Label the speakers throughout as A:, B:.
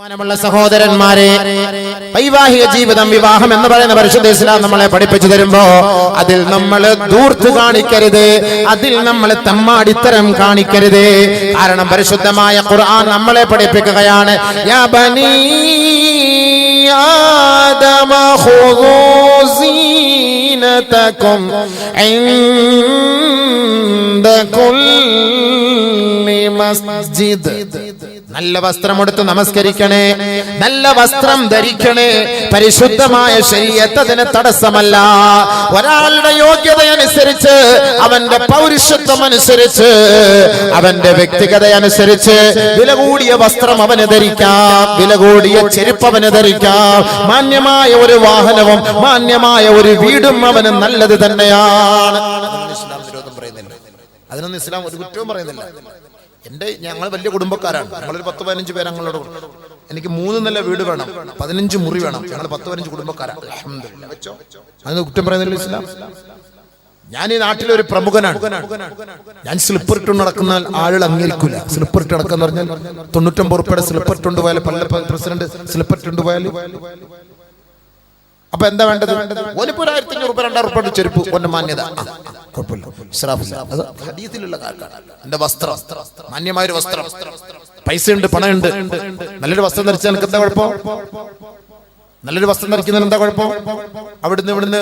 A: ബഹുമാനമുള്ള സഹോദരന്മാരെ വൈവാഹിക ജീവിതം വിവാഹം എന്ന് പറയുന്ന പരിശുദ്ധ ഇസ്ലാം നമ്മളെ പഠിപ്പിച്ചു തരുമ്പോ അതിൽ നമ്മൾ ദൂർത്ത് കാണിക്കരുത് അതിൽ നമ്മൾ തമ്മാടിത്തരം കാണിക്കരുത്. കാരണം പരിശുദ്ധമായ ഖുർആൻ നമ്മളെ പഠിപ്പിക്കുകയാണ് യാ നല്ല വസ്ത്രമെടുത്ത് നമസ്കരിക്കണേ. നല്ല വസ്ത്രം ധരിക്കണേ. പരിശുദ്ധമായ ശരീരത്തതിന് തടസ്സമല്ല. ഒരാളുടെ യോഗ്യത അനുസരിച്ച് അവന്റെ പൗരുഷത്വം അനുസരിച്ച് അവന്റെ വ്യക്തിഗത അനുസരിച്ച് വില കൂടിയ വസ്ത്രം അവന് ധരിക്കാം. വില കൂടിയ ചെരുപ്പ് അവന് ധരിക്കാം. മാന്യമായ ഒരു വാഹനവും മാന്യമായ ഒരു വീടും അവന് നല്ലത് തന്നെയാണ്. അതിനൊന്നും ഇസ്ലാം ഒരു കുറ്റവും പറയുന്നില്ല. എന്റെ ഞങ്ങൾ വലിയ കുടുംബക്കാരാണ്. ഞങ്ങളൊരു പത്ത് പതിനഞ്ച് പേര് ഞങ്ങളോട് എനിക്ക് മൂന്ന് നില വീട് വേണം. പതിനഞ്ച് മുറി വേണം. ഞങ്ങൾ പത്ത് പതിനഞ്ച് കുടുംബക്കാരാണ് കുറ്റം പറയുന്നില്ല ഇസ്ലാം? ഞാൻ ഈ നാട്ടിലെ ഒരു പ്രമുഖനാണ്. ഞാൻ സ്ലിപ്പർ ഇട്ട് നടക്കുന്ന ആളുകൾ അംഗീകരിക്കില്ല സ്ലിപ്പർ ഇട്ട് നടക്കാന്ന് പറഞ്ഞാൽ തൊണ്ണൂറ്റൊമ്പത് റുപ്പയുടെ സ്ലിപ്പർ ഇട്ടുകൊണ്ട് പോയാൽ പല പ്രസിഡന്റ് സ്ലിപ്പർ ഇട്ടുകൊണ്ട് പോയാൽ അപ്പൊ എന്താ വേണ്ടത്? ഓനിപ്പോ ഒരു ആയിരത്തി അഞ്ഞൂറ് രണ്ടായിരം രൂപയുടെ ചെരുപ്പ് ഒന്നും മാന്യത. ഹദീസിലുള്ള എന്റെ വസ്ത്രം മാന്യമായ ഒരു വസ്ത്രം. പൈസ ഉണ്ട് പണമുണ്ട് നല്ലൊരു വസ്ത്രം ധരിച്ചാൽ എനിക്ക് എന്താ കുഴപ്പം? നല്ലൊരു വസ്ത്രം ധരിക്കുന്നതിന് എന്താ കുഴപ്പം? അവിടുന്ന് ഇവിടുന്ന്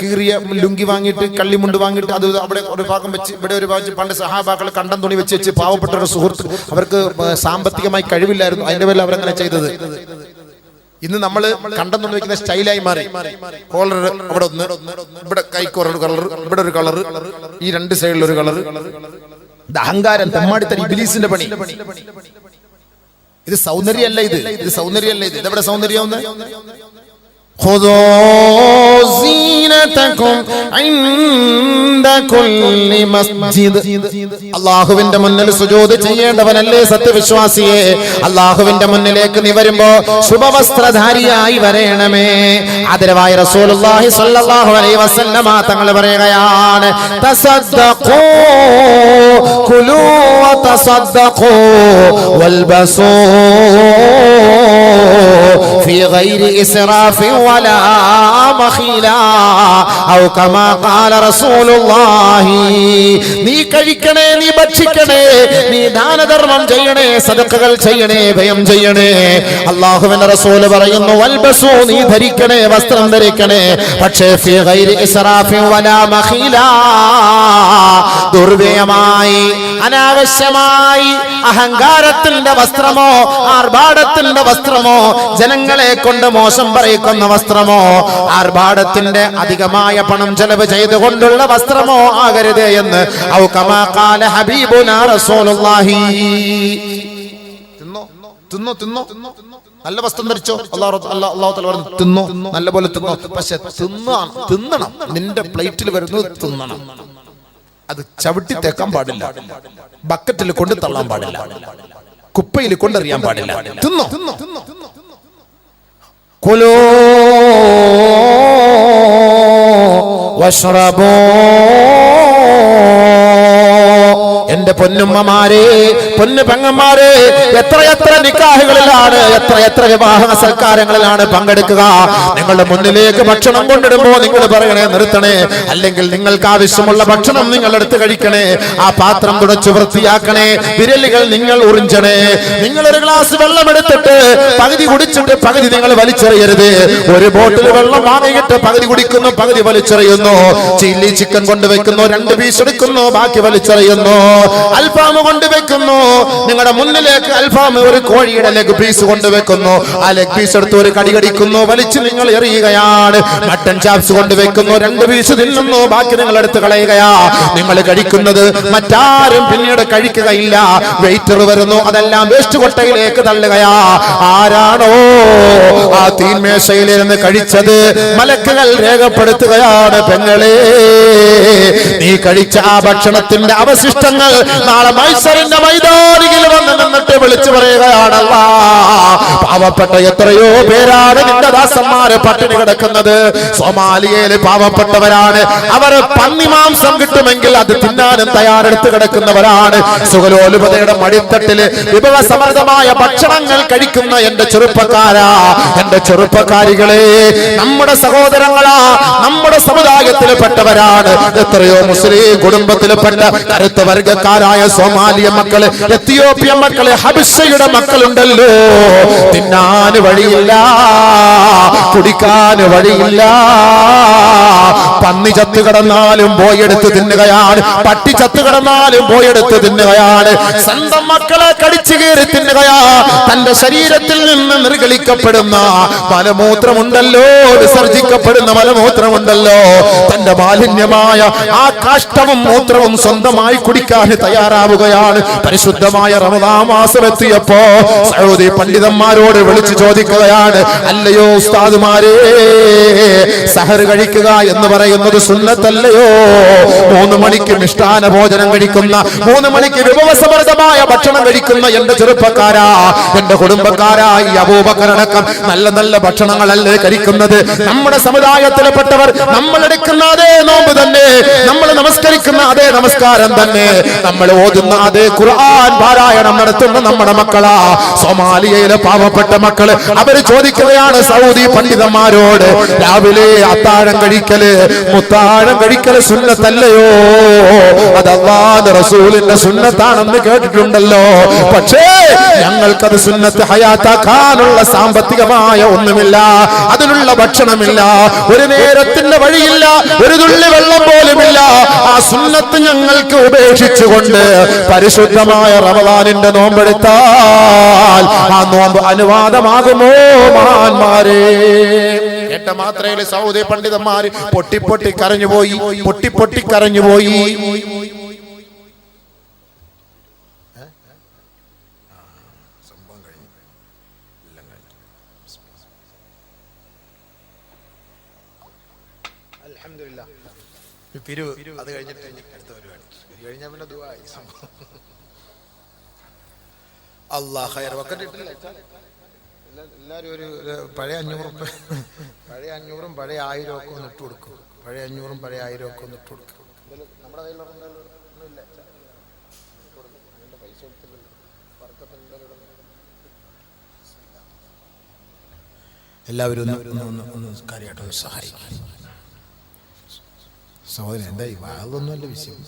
A: കീറിയ ലുങ്കി വാങ്ങിയിട്ട് കള്ളിമുണ്ട് വാങ്ങിയിട്ട് അത് അവിടെ ഒരു ഭാഗം വെച്ച് ഇവിടെ ഒരു ഭാഗം പണ്ട് സഹാബാക്കൾ കണ്ടം തുണി വെച്ച് വെച്ച് പാവപ്പെട്ട ഒരു സുഹൃത്ത്. അവർക്ക് സാമ്പത്തികമായി കഴിവില്ലായിരുന്നു. അതിന്റെ പേരിൽ അവരങ്ങനെ ചെയ്തത്. ഇന്ന് നമ്മൾ കണ്ടെന്നു വെക്കുന്ന സ്റ്റൈലായി മാറി. കോളർ അവിടെ ഒന്ന് ഇവിടെ കൈക്കോറ ഒരു കളർ ഇവിടെ ഒരു കളർ ഈ രണ്ട് സൈഡിൽ ഒരു കളർ ഇത് അഹങ്കാരം തെമ്മാടിത്തരി പണി. ഇത് സൗന്ദര്യമല്ല ഇത്. ഇത് സൗന്ദര്യമല്ല ഇത്. ഇതെവിടെ സൗന്ദര്യാവുന്ന? خذوا زينتكم عند كل مسجد അള്ളാഹുവിന്റെ മുന്നിൽ സുജൂദ് ചെയ്യേണ്ടവനല്ലേ സത്യവിശ്വാസിയെ അള്ളാഹുവിന്റെ മുന്നിലേക്ക് നീ വരുമ്പോ ശുഭവസ്ത്രധാരിയായി വരേണമേ ആദരവായ റസൂലുള്ളാഹി സ്വല്ലല്ലാഹു അലൈഹി വസല്ലമ തങ്ങൾ പറയുകയാണ് തസദ്ദഖൂ കുലൂ വതസദ്ദഖൂ വൽബസൂ في غير إسراف ولا مخيلا أو كما قال رسول الله നീ കഴിക്കണേ നീ ഭക്ഷിക്കണേ നീ ദാനധർമ്മം ചെയ്യണേ സദക്കകൾ ചെയ്യണേ ഭയം ചെയ്യണേ അള്ളാഹുവിന്റെ റസൂല് പറയുന്നു വൽബസു നീ ധരിക്കണേ വസ്ത്രം ധരിക്കണേ പക്ഷേ ഫി ഗൈരി ഇസ്റാഫിൻ വലാ മഖീലാ ദുർവ്യയമായി അനാവശ്യമായി അഹങ്കാരത്തിന്റെ വസ്ത്രമോ ആർഭാടത്തിന്റെ വസ്ത്രമോ ജനങ്ങളെ കൊണ്ട് മോശം പറയിക്കുന്ന വസ്ത്രമോ? ആർഭാടത്തിന്റെ അധികമായ പണം ചെലവ് ചെയ്തുകൊണ്ടുള്ള വസ്ത്രമോ ആകരുത് എന്ന്. ഔ കമാ ഖാല ഹബീബുനാ റസൂലുള്ളാഹി. തിന്നോ? തിന്നോ തിന്നോ? നല്ല വസ്ത്രം ധരിച്ചോ? അള്ളാഹു തആല പറഞ്ഞു തിന്നോ? നല്ല പോലെ തിന്നോ? പക്ഷെ തിന്നാൻ തിന്നണം. നിന്റെ പ്ലേറ്റിൽ വരുന്നത് തിന്നണം. അത് ചവിട്ടി തേക്കാൻ പാടില്ല. ബക്കറ്റിൽ കൊണ്ട് തള്ളാൻ പാടില്ല. കുപ്പയിൽ കൊണ്ടെറിയാൻ പാടില്ല. തിന്നോ തിന്നോ. കുലോ എന്റെ പൊന്നുമ്മമാരെ പൊന്നു പെങ്ങന്മാരെ എത്ര എത്ര നിക്കാഹുകളിലാണ് എത്ര വിവാഹ സൽക്കാരങ്ങളിലാണ് പങ്കെടുക്കുക. നിങ്ങളുടെ മുന്നിലേക്ക് ഭക്ഷണം കൊണ്ടിടുമ്പോ നിങ്ങൾ പറയണേ നിർത്തണേ. അല്ലെങ്കിൽ നിങ്ങൾക്ക് ആവശ്യമുള്ള ഭക്ഷണം നിങ്ങൾ എടുത്ത് കഴിക്കണേ. ആ പാത്രം തുടച്ചു വൃത്തിയാക്കണേ. വിരലുകൾ നിങ്ങൾ ഉറിഞ്ചണേ. നിങ്ങൾ ഒരു ഗ്ലാസ് വെള്ളം എടുത്തിട്ട് പകുതി കുടിച്ചിട്ട് പകുതി നിങ്ങൾ വലിച്ചെറിയരുത്. ഒരു ബോട്ടിൽ വെള്ളം വാങ്ങിയിട്ട് പകുതി കുടിക്കുന്നു പകുതി വലിച്ചെറിയുന്നു. ചില്ലി ചിക്കൻ കൊണ്ടുവെക്കുന്നു രണ്ട് പീസ് എടുക്കുന്നു ബാക്കി വലിച്ചെറിയുന്നു. അൽഫാമ് കൊണ്ടുവെക്കുന്നു നിങ്ങളുടെ മുന്നിലേക്ക് അൽഫാം ഒരു കോഴിയുടെ ലെഗ് പീസ് കൊണ്ടുവെക്കുന്നു. ആ ലെഗ് പീസ് എടുത്ത് ഒരു കടി കടിക്കുന്നു. വലിച്ചു നിങ്ങൾ എറിയുകയാണ്. മട്ടൻ ചാപ്സ് കൊണ്ടുവെക്കുന്നു. രണ്ട് പീസ് തിന്നുന്നു. ബാക്കി നിങ്ങൾ എടുത്ത് കളയുകയാ. നിങ്ങൾ കഴിക്കുന്നത് മറ്റാരും പിന്നീട് കഴിക്കുകയില്ല. വെയിറ്റർ വരുന്നു. അതെല്ലാം വേസ്റ്റ് കൊട്ടയിലേക്ക് തള്ളുകയാ. ആരാണോ ആ തീന്മേശയിലിരുന്ന് കഴിച്ചത്? മലക്കുകൾ രേഖപ്പെടുത്തുകയാണ്. പെങ്ങളെ നീ കഴിച്ച ആ ഭക്ഷണത്തിന്റെ അവശിഷ്ടങ്ങൾ നാളെ മൈസറിന്റെ മൈതാനിയിൽ വന്ന് നിന്നിട്ട് വിളിച്ചു പറയുകയാണല്ല. പാവപ്പെട്ട എത്രയോ പേരാണ് നിന്റെ ദാസന്മാര് പട്ടിണി കിടക്കുന്നത്. സോമാലിയയിൽ പാവപ്പെട്ടവരാണ്. അവർ പന്നിമാംസം കിട്ടുമെങ്കിൽ അത് തിന്നാനും തയ്യാറെടുത്ത് കിടക്കുന്നവരാണ്. സുഖലോലുപതയുടെ മടിത്തട്ടിൽ വിഭവസമൃദ്ധമായ ഭക്ഷണങ്ങൾ കഴിക്കുന്ന എന്റെ ചെറുപ്പക്കാരാ. എന്റെ ചെറുപ്പക്കാരികളെ നമ്മുടെ സഹോദരങ്ങളാ നമ്മുടെ സമുദായത്തിൽപ്പെട്ടവരാണ് എത്രയോ മുസ്ലിം കുടുംബത്തിൽപ്പെട്ട കരുത്ത വർഗക്കാരായ സോമാലിയ മക്കൾ എത്തിയോപ്യ മക്കൾ ഹബിഷയുടെ മക്കളുണ്ടല്ലോ. തിന്നാന് വഴിയില്ല കുടിക്കാന് വഴിയില്ല. പന്നി ചത്തു കിടന്നാലും പോയെടുത്ത് തിന്നുകയാണ് പട്ടി ചത്തു കിടന്നാലും പോയെടുത്ത് തിന്നുകയാണ്. സ്വന്തം മക്കളെ കടിച്ചു കയറി തിന്നുകയാ തന്റെ ശരീരത്തിൽ നിന്ന് നിർഗളിക്കപ്പെടുന്ന മലമൂത്രമുണ്ടല്ലോ വിസർജിക്കപ്പെടുന്ന മലമൂത്രമുണ്ടല്ലോ. തന്റെ മാലിന്യമായ ആ കാഷ്ടവും മൂത്രവും സ്വന്തമായി കുടിക്കാൻ തയ്യാറാവുകയാണ്. പരിശുദ്ധമായ റമദാ മാസം എത്തിയപ്പോ സൗദി പണ്ഡിതന്മാരോട് വിളിച്ചു ചോദിക്കുകയാണ് അല്ലയോ ഉസ്താദുമാരേ സഹർ കഴിക്കുക എന്ന് പറയുന്നത് സുന്നത്തല്ലയോ? മൂന്ന് മണിക്ക് മിഷ്ടാന ഭോജനം കഴിക്കുന്ന മൂന്ന് മണിക്ക് വിഭവസമൃദ്ധമായ ഭക്ഷണം കഴിക്കുന്ന എന്റെ ചെറുപ്പക്കാരാ എന്റെ കുടുംബക്കാരാ ഈ അപൂപകരണക്കം നല്ല നല്ല ഭക്ഷണങ്ങളല്ലേ കഴിക്കുന്നത്. നമ്മുടെ സമുദായത്തിൽപ്പെട്ടവർ നമ്മൾ എടുക്കുന്ന അതേ നോമ്പ് തന്നെ നമ്മൾ നമസ്കരിക്കുന്ന അതേ നമസ്കാരം തന്നെ നമ്മൾ ഓതുന്ന അതേ ഖുർആൻ പാരായണം നടത്തുന്ന നമ്മുടെ മക്കളാ സോമാലിയയിലെ പാവപ്പെട്ട മക്കൾ അവർ ചോദിക്കുകയാണ് സൗദി പണ്ഡിതന്മാരോട് രാവിലെ അത്താഴം കഴിക്കൽ മുത്താഴം കഴിക്കൽ സുന്നത്തല്ലയോ? അത് അള്ളാന്റെ റസൂലിന്റെ സുന്നത്താണെന്ന് കേട്ടിട്ടുണ്ടല്ലോ. പക്ഷേ ഞങ്ങൾക്കത് സുന്നത്ത് ഹയാത്താക്കാനുള്ള സാമ്പത്തികമായ ഒന്നുമില്ല അതിനുള്ള ഭക്ഷണമില്ല ഒരു നേരത്തിന്റെ വഴിയില്ല ഒരു തുള്ളി വെള്ളം പോലുമില്ല. ആ സുന്നത്ത് ഞങ്ങൾക്ക് ഉപേക്ഷിച്ചുകൊണ്ട് പരിശുദ്ധമായ റമദാനിന്റെ നോമ്പെടുത്താൽ ആ നോമ്പ് അനുവാദമാകുമോ മഹാന്മാരെ? കേട്ട മാത്രയിലെ സൗദി പണ്ഡിതന്മാര് പൊട്ടി പൊട്ടി കരഞ്ഞുപോയി പൊട്ടി പൊട്ടി കരഞ്ഞുപോയി
B: പിരിവ് അത് കഴിഞ്ഞിട്ട് അടുത്ത പരിപാടി. കഴിഞ്ഞാൽ പിന്നെ ദുബായി സംഭവം. അള്ളാഹ് ഹയർ വക്കറ്റ് ഇട്ടില്ല. എല്ലാവരും ഒരു പഴയ അഞ്ഞൂറ് പഴയ അഞ്ഞൂറും പഴയ ആയിരം ഒക്കെ ഒന്ന് ഇട്ട് കൊടുക്കും. പഴയ അഞ്ഞൂറും പഴയ ആയിരം ഒക്കെ ഒന്ന് ഇട്ട് കൊടുക്കും. നമ്മുടെ കയ്യിൽ ഒന്നുമില്ല പൈസ കൊടുത്തില്ലല്ലോ എല്ലാവരും ഒന്ന് ഒന്ന് ഒന്ന് ഒന്ന് കാര്യമായിട്ടൊന്ന് സഹായിക്കും. സഹോദരൻ എന്തായി അതൊന്നും അല്ല വിഷയം.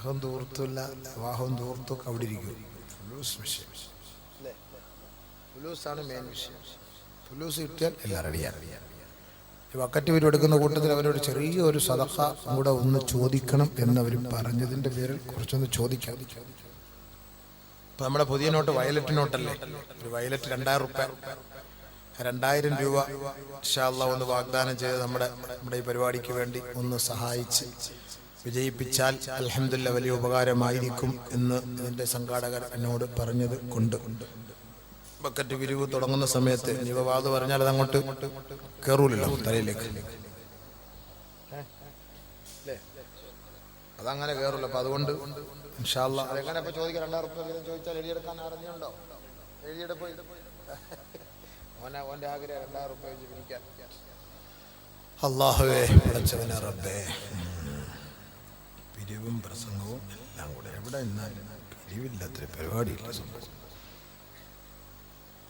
B: വിവാഹം തൂർത്തില്ല വിവാഹം തൂർത്തൊക്കെ അവിടെ ഇരിക്കും. ഫുലൂസ് വിഷയം. അല്ലേ? ഫുലൂസാണ് മെയിൻ വിഷയം. ഫുലൂസ് കിട്ടിയാൽ എല്ലാം റെഡിയാണ് ഈ വക്കറ്റ് പേര് എടുക്കുന്ന കൂട്ടത്തിൽ അവരോട് ചെറിയ ഒരു സദഹ കൂടെ ഒന്ന് ചോദിക്കണം എന്നവർ പറഞ്ഞതിന്റെ പേരിൽ കുറച്ചൊന്ന് ചോദിക്കാം. ഇപ്പം നമ്മുടെ പുതിയ നോട്ട് വയലറ്റ് നോട്ടല്ലേ? ഒരു വയലറ്റ് രണ്ടായിരം റുപ്യ. രണ്ടായിരം രൂപ ഇൻഷാല്ല ഒന്ന് വാഗ്ദാനം ചെയ്ത് നമ്മുടെ നമ്മുടെ ഈ പരിപാടിക്ക് വേണ്ടി ഒന്ന് സഹായിച്ച് വിജയിപ്പിച്ചാൽ അലഹമില്ല വലിയ ഉപകാരമായിരിക്കും എന്ന് ഇതിന്റെ സംഘാടകർ എന്നോട് പറഞ്ഞത് കൊണ്ട്. ബക്കറ്റ് വിരിവ് തുടങ്ങുന്ന സമയത്ത് നിവവാദ് പറഞ്ഞാൽ അത് അങ്ങോട്ട് കയറൂലല്ലോ തലയിലേക്ക് അതങ്ങനെ കയറില്ല അപ്പൊ അതുകൊണ്ട് ഇൻഷാല്ല അതെങ്ങനെ? ഇപ്പൊ ചോദിക്കാം രണ്ടായിരം റുപ്യ വീതം ചോദിച്ചാൽ എഴുതിയെടുക്കാൻ അറിഞ്ഞുണ്ടോ എഴുതിയെടുപ്പ് ഓനെ ഓന്റെ ആഗ്രഹം രണ്ടായിരം റുപ്യ വെച്ച് പിരിക്കാൻ. അള്ളാഹുവേ പഠിച്ചവനെ റബ്ബേ. പിരിവും പ്രസംഗവും എല്ലാം കൂടെ എവിടെ നിന്നാലും പിരിവില്ലാത്തൊരു പരിപാടിയില്ല സംഭവം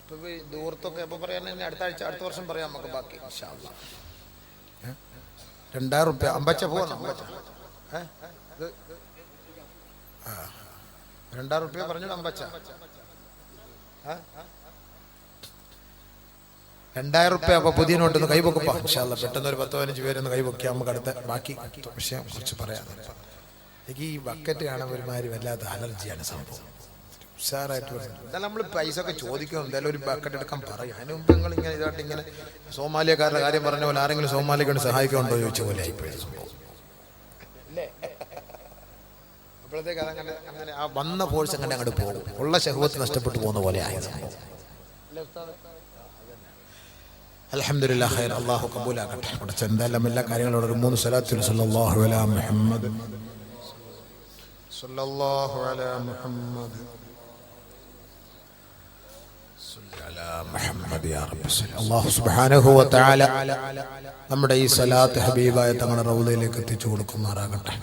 B: ഇപ്പൊ ദൂരത്തൊക്കെ എപ്പോ പറയാൻ അടുത്ത ആഴ്ച അടുത്ത വർഷം പറയാം നമുക്ക് ബാക്കി? രണ്ടായിരം റുപ്യ അമ്പച്ച പോകണം അമ്പച്ച. രണ്ടായിരം റുപ്യ പറഞ്ഞു അമ്പച്ച? രണ്ടായിരം റുപ്യ അപ്പൊ പുതിയ നോട്ടൊന്ന് ഇൻഷാല്ല പെട്ടെന്ന് ഒരു പത്ത് പതിനഞ്ച് പേരൊന്ന് കൈപൊക്കിയാൽ നമുക്ക് അടുത്ത ബാക്കി വിഷയം കുറിച്ച് പറയാം. എനിക്ക് ഈ ബക്കറ്റ് കാണാൻ ഒരുമാതിരി വല്ലാത്ത അലർജിയാണ് സംഭവം. ഉഷാറായിട്ട് പറഞ്ഞു എന്നാലും നമ്മൾ പൈസ ഒക്കെ ചോദിക്കും എന്തായാലും ഒരു ബക്കറ്റ് എടുക്കാൻ പറയും. അതിന് മുമ്പ് നിങ്ങൾ ഇങ്ങനെ ഇതായിട്ട് ഇങ്ങനെ സോമാലിയക്കാരുടെ കാര്യം പറഞ്ഞ പോലെ ആരെങ്കിലും സോമാലിയക്കൊണ്ട് സഹായിക്കുന്നുണ്ടോ ചോദിച്ച പോലെ ആയിപ്പോയി സംഭവം. അപ്പോഴത്തേക്ക് അതങ്ങനെ അങ്ങനെ ആ വന്ന ഫോഴ്സ് അങ്ങനെ അങ്ങോട്ട് പോകും. ഉള്ള ശഹുവത്ത് നഷ്ടപ്പെട്ടു പോകുന്ന പോലെ ആയി. സംഭവം ഖൈർ. അള്ളാഹു കബൂലാക്കട്ടെ. എന്തായാലും എല്ലാ കാര്യങ്ങളും ഒരു മൂന്ന് സ്വലാത്തു സല്ലല്ലാഹു അലാ മുഹമ്മദ് സല്ലല്ലാഹു അലാ മുഹമ്മദ്. അള്ളാഹു സുബ്ഹാനഹു വ തആല നമ്മുടെ ഈ സലാത്ത് ഹബീബായ തങ്ങളുടെ റൗദയിലേക്ക് എത്തിച്ചു കൊടുക്കുമാറാകട്ടെ.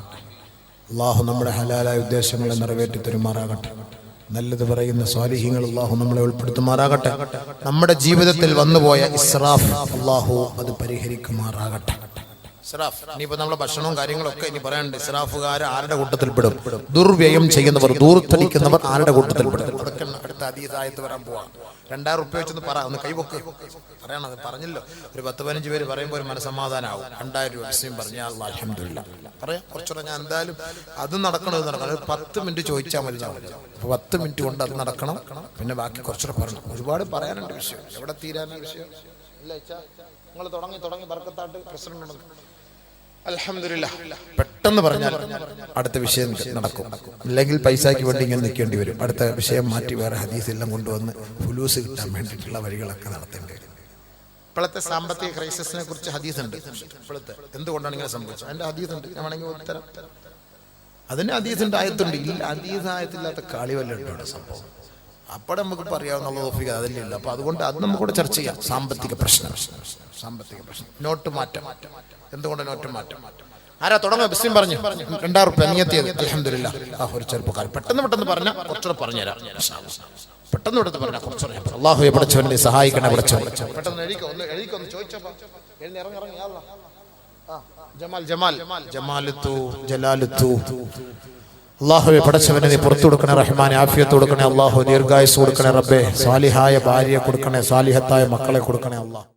B: അള്ളാഹു നമ്മുടെ ഹലാലായ ഉദ്ദേശങ്ങളെ നിറവേറ്റി തരുമാറാകട്ടെ. നല്ലത് പറയുന്ന സ്വാലിഹ്യങ്ങൾ അള്ളാഹു നമ്മളെ ഉൾപ്പെടുത്തുമാറാകട്ടെ. നമ്മുടെ ജീവിതത്തിൽ വന്നുപോയ ഇസ്രാഫ് അള്ളാഹു അത് പരിഹരിക്കുമാറാകട്ടെ. ഇസ്രാഫ് ഇനിയിപ്പോ നമ്മുടെ ഭക്ഷണവും കാര്യങ്ങളൊക്കെ ഇനി പറയാനുണ്ട്. ഇസ്രാഫുകാർ ആരുടെ കൂട്ടത്തിൽ പെടും ദുർവ്യയം ചെയ്യുന്നവർ ദൂർത്തടിക്കുന്നവർ ആരുടെ കൂട്ടത്തിൽ പെടും അതൊക്കെ അടുത്ത അതീതായത്ത് വരാൻ പോവാം. രണ്ടായിരം റുപ്യ വെച്ചൊന്ന് പറ ഒന്ന് കൈവക്ക് പറയണത് പറഞ്ഞല്ലോ. ഒരു പത്ത് പതിനഞ്ച് പേര് പറയുമ്പോൾ ഒരു മനസമാധാനമാവും രണ്ടായിരം രൂപ വിഷയം പറഞ്ഞാൽ അലഹമില്ല പറയാം കുറച്ചുകൂടെ ഞാൻ എന്തായാലും അത് നടക്കണം ഇത് നടക്കണം. ഒരു പത്ത് മിനിറ്റ് ചോദിച്ചാൽ മതി ഞാൻ പറഞ്ഞു. അപ്പൊ പത്ത് മിനിറ്റ് കൊണ്ട് അത് നടക്കണം. പിന്നെ ബാക്കി കുറച്ചുകൂടെ പറയണം. ഒരുപാട് പറയാനുണ്ട് വിഷയം. എവിടെ തീരാനുള്ള വിഷയം? ഇല്ല നിങ്ങൾ തുടങ്ങി തുടങ്ങി ബർക്കത്തായിട്ട് പ്രസിഡന്റ് ഉണ്ടെന്ന് പെട്ടെന്ന് പറഞ്ഞാൽ അടുത്ത വിഷയം നടക്കും. അല്ലെങ്കിൽ പൈസയ്ക്ക് വേണ്ടി ഇങ്ങനെ നിൽക്കേണ്ടി വരും. അടുത്ത വിഷയം മാറ്റി വേറെ ഹദീസെല്ലാം കൊണ്ടുവന്ന് ഫുലൂസ് കിട്ടാൻ വേണ്ടിയിട്ടുള്ള വഴികളൊക്കെ നടത്തേണ്ടി വരും. ഇപ്പോഴത്തെ സാമ്പത്തിക ക്രൈസിസിനെ കുറിച്ച് ഹദീസ് ഉണ്ട് ഇപ്പോഴത്തെ എന്തുകൊണ്ടാണ് ഇങ്ങനെ സംഭവിച്ചത്? അതിന്റെ ഹദീസ് ഉണ്ട് ഞാൻ വേണമെങ്കിൽ ഉത്തരം. അതിന് ഹദീസ് ഉണ്ട് ആയത്തുണ്ട്. ഇല്ല ഹദീസ് ആയത്തില്ലാത്ത കാളി ഉണ്ടോ സംഭവം? അപ്പോൾ നമുക്ക് പറയാവുന്ന തോഫിക അതിലില്ല അപ്പൊ അതുകൊണ്ട് അത് നമുക്കൂടെ ചർച്ച ചെയ്യാം സാമ്പത്തിക പ്രശ്നം സാമ്പത്തിക പ്രശ്നം നോട്ട് മാറ്റം എന്തുകൊണ്ട് നോട്ട് മാറ്റം ആരാ തുടങ്ങാം ബിസ്യം പറഞ്ഞു രണ്ടായിരം റുപ്യ നിയത്തിയത് അലഹമില്ല ആ ഒരു ചെറുപ്പക്കാരൻ പെട്ടെന്ന് പെട്ടെന്ന് പറഞ്ഞാൽ കുറച്ചുകൂടെ പറഞ്ഞുതരാം. പെട്ടെന്ന് പെട്ടെന്ന് പറഞ്ഞാൽ കുറച്ചുകൂടെ അള്ളാഹു പഠിച്ചവനെ സഹായിക്കണേ പഠിച്ചോ പെട്ടെന്ന് എഴുതിക്കോ ഒന്ന് എഴുതിക്കോ ഒന്ന് ചോദിച്ചപ്പോ ഇറങ്ങി ജമാൽ ജമാൽ ജമാലത്തു ജലാലത്തു അള്ളാഹുവെ പടച്ചവനെ നീ പുറത്തു കൊടുക്കണേ റഹ്മാൻ ആഫിയത്ത് കൊടുക്കണേ അള്ളാഹു ദീർഘായുസ് കൊടുക്കണേ റബ്ബേ സാലിഹായ ഭാര്യയെ കൊടുക്കണേ സാലിഹത്തായ മക്കളെ കൊടുക്കണേ അള്ളാഹ്